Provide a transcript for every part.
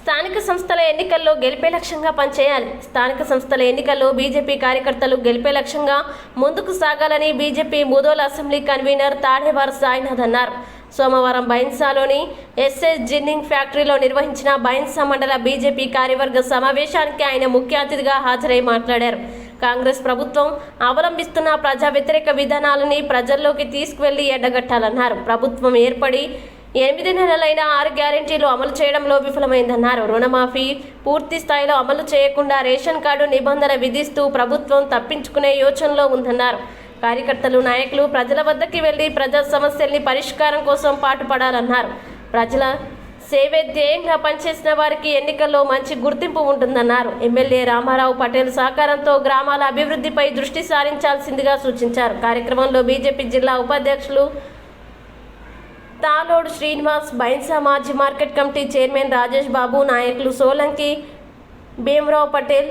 స్థానిక సంస్థల ఎన్నికల్లో గెలిపే లక్ష్యంగా పనిచేయాలి. స్థానిక సంస్థల ఎన్నికల్లో బీజేపీ కార్యకర్తలు గెలిపే లక్ష్యంగా ముందుకు సాగాలని BJP Mudhol assembly convener Tadewar Sainath అన్నారు. సోమవారం బైన్సాలోని ఎస్ఎస్ జిన్నింగ్ ఫ్యాక్టరీలో నిర్వహించిన బైన్సా మండల బీజేపీ కార్యవర్గ సమావేశానికి ఆయన ముఖ్య అతిథిగా హాజరై మాట్లాడారు. కాంగ్రెస్ ప్రభుత్వం అవలంబిస్తున్న ప్రజా వ్యతిరేక విధానాలని ప్రజల్లోకి తీసుకువెళ్ళి ఎండగట్టాలన్నారు. ప్రభుత్వం ఏర్పడి ఎనిమిది నెలలైన ఆరు గ్యారెంటీలు అమలు చేయడంలో విఫలమైందన్నారు. రుణమాఫీ పూర్తి స్థాయిలో అమలు చేయకుండా రేషన్ కార్డు నిబంధన విధిస్తూ ప్రభుత్వం తప్పించుకునే యోచనలో ఉందన్నారు. కార్యకర్తలు నాయకులు ప్రజల వద్దకి వెళ్ళి ప్రజా సమస్యల్ని పరిష్కారం కోసం పాటుపడాలన్నారు. ప్రజల సేవే ధ్యేయంగా పనిచేసిన వారికి ఎన్నికల్లో మంచి గుర్తింపు ఉంటుందన్నారు. ఎమ్మెల్యే రామారావు పటేల్ సహకారంతో గ్రామాల అభివృద్ధిపై దృష్టి సారించాల్సిందిగా సూచించారు. కార్యక్రమంలో బీజేపీ జిల్లా ఉపాధ్యక్షులు తాలోడు శ్రీనివాస్ బైన్సా మాజీ market committee chairman Rajesh Babu నాయకులు సోలంకి భీమరావు పటేల్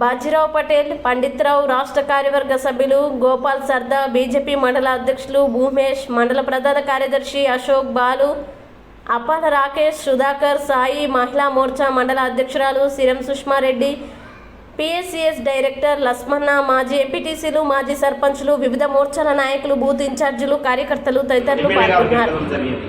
బాజీరావు పటేల్ పండిత్రావు రాష్ట్ర కార్యవర్గ సభ్యులు గోపాల్ సర్దా బీజేపీ మండల అధ్యక్షులు భూమేష్ మండల ప్రధాన కార్యదర్శి అశోక్ బాలు అపాల రాకేష్ సుధాకర్ సాయి మహిళా మోర్చా మండల అధ్యక్షురాలు serum Sushma Reddy PSCS director Lasmanna మాజీ ఎంపీటీసీలు మాజీ సర్పంచ్లు వివిధ మోర్చాల నాయకులు బూత్ ఇన్ఛార్జీలు కార్యకర్తలు తదితరులు పాల్గొన్నారు. గెలవడం జరిగింది.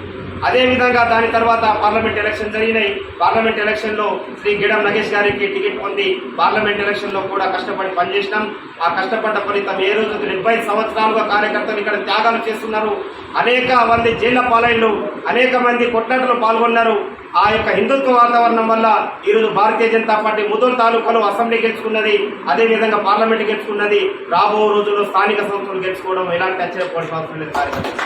అదే విధంగా దాని తర్వాత పార్లమెంట్ ఎలక్షన్ జరిగినాయి. పార్లమెంట్ ఎలక్షన్లో శ్రీ గిడం నగేష్ గారికి టికెట్ పొంది పార్లమెంట్ ఎలక్షన్లో కూడా కష్టపడి పనిచేసినాం. ఆ కష్టపడ్డ ఫలితం ఏ రోజు డెబ్బై సంవత్సరాలుగా కార్యకర్తలు ఇక్కడ త్యాగాలు చేస్తున్నారు. అనేక మంది జైళ్ళ పాలైళ్ళు అనేక మంది కొట్లాటలో పాల్గొన్నారు. ఆ యొక్క హిందుత్వ వాతావరణం వల్ల ఈరోజు భారతీయ జనతా పార్టీ ముదోల్ తాలూకాలో అసెంబ్లీ గెలుచుకున్నది అదేవిధంగా పార్లమెంట్ గెలుచుకున్నది రాబో రోజుల్లో స్థానిక సంస్థలు గెలుచుకోవడం ఎలాంటి ఆశ్చర్యపోవాల్సిన అవసరం లేదు కార్యకర్తలు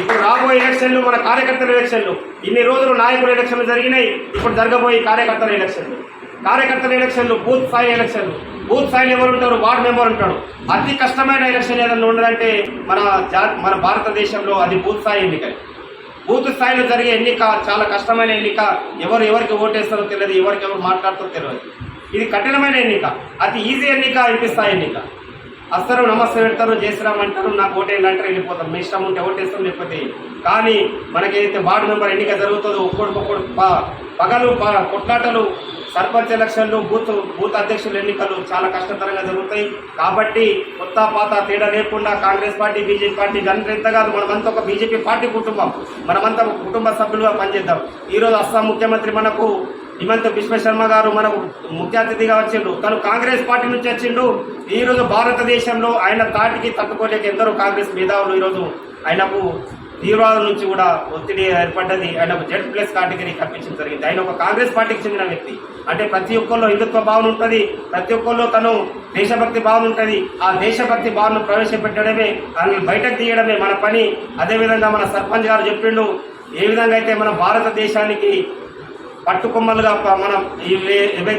ఇప్పుడు రాబోయే ఎలక్షన్లు మన కార్యకర్తల ఎలక్షన్లు. ఇన్ని రోజులు నాయకుల ఎలక్షన్లు జరిగినాయి ఇప్పుడు జరగబోయే కార్యకర్తల ఎలక్షన్లు. కార్యకర్తల ఎలక్షన్లు బూత్ స్థాయి ఎలక్షన్లు. బూత్ స్థాయిలో ఎవరు ఉంటారు? వార్డు మెంబర్ ఉంటాడు. అతి కష్టమైన ఎలక్షన్ ఏదైనా ఉండదంటే మన జా మన భారతదేశంలో అది బూత్ స్థాయి ఎన్నికలు. బూత్ స్థాయిలో జరిగే ఎన్నిక చాలా కష్టమైన ఎన్నిక ఎవరు ఎవరికి ఓటేస్తారో తెలియదు ఎవరికి ఎవరు మాట్లాడుతారో తెలియదు. ఇది కఠినమైన ఎన్నిక అతి ఈజీ ఎన్నిక అనిపిస్తాయి ఎన్నిక. అస్తారు నమస్తే పెడతారు జయశ్రామ్ అంటారు నాకు ఓటేయండి అంటారు వెళ్ళిపోతాం మీ ఇష్టం ఉంటే ఓటేస్తాం లేకపోతే కానీ మనకి ఏదైతే వార్డు మెంబర్ ఎన్నిక జరుగుతుందో ఒక్కొక్కడు పగలు కొట్లాటలు సర్పంచ్ ఎలక్షన్లు బూత్ బూత్ అధ్యక్షుల ఎన్నికలు చాలా కష్టతరంగా జరుగుతాయి. కాబట్టి కొత్త పాత తేడా లేకుండా కాంగ్రెస్ పార్టీ బీజేపీ పార్టీ గంట కాదు మనమంతా ఒక బీజేపీ పార్టీ కుటుంబం. మనమంతా ఒక కుటుంబ సభ్యులుగా పనిచేద్దాం. ఈరోజు అస్సాం ముఖ్యమంత్రి మనకు హిమంత విశ్వ శర్మ గారు మనకు ముఖ్య అతిథిగా వచ్చిండు. తను కాంగ్రెస్ పార్టీ నుంచి వచ్చిండు. ఈ రోజు భారతదేశంలో ఆయన తాటికి తట్టుకోలేక ఎందరో కాంగ్రెస్ మేధావులు ఈరోజు ఆయనకు తీవ్రవాదం నుంచి కూడా ఒత్తిడి ఏర్పడ్డది ఆయనకు జెడ్ ప్లస్ కేటగిరీ కల్పించడం జరిగింది. ఆయన ఒక కాంగ్రెస్ పార్టీకి చెందిన వ్యక్తి. అంటే ప్రతి ఒక్కరిలో హిందుత్వ భావన ఉంటుంది. ప్రతి ఒక్కరిలో తను దేశభక్తి భావన ఉంటుంది. ఆ దేశభక్తి భావనను ప్రవేశపెట్టడమే దాన్ని బయటకు తీయడమే మన పని. అదేవిధంగా మన సర్పంచ్ గారు చెప్పిండు ఏ విధంగా అయితే మన భారతదేశానికి పట్టుకొమ్మలుగా మనం ఏవైతే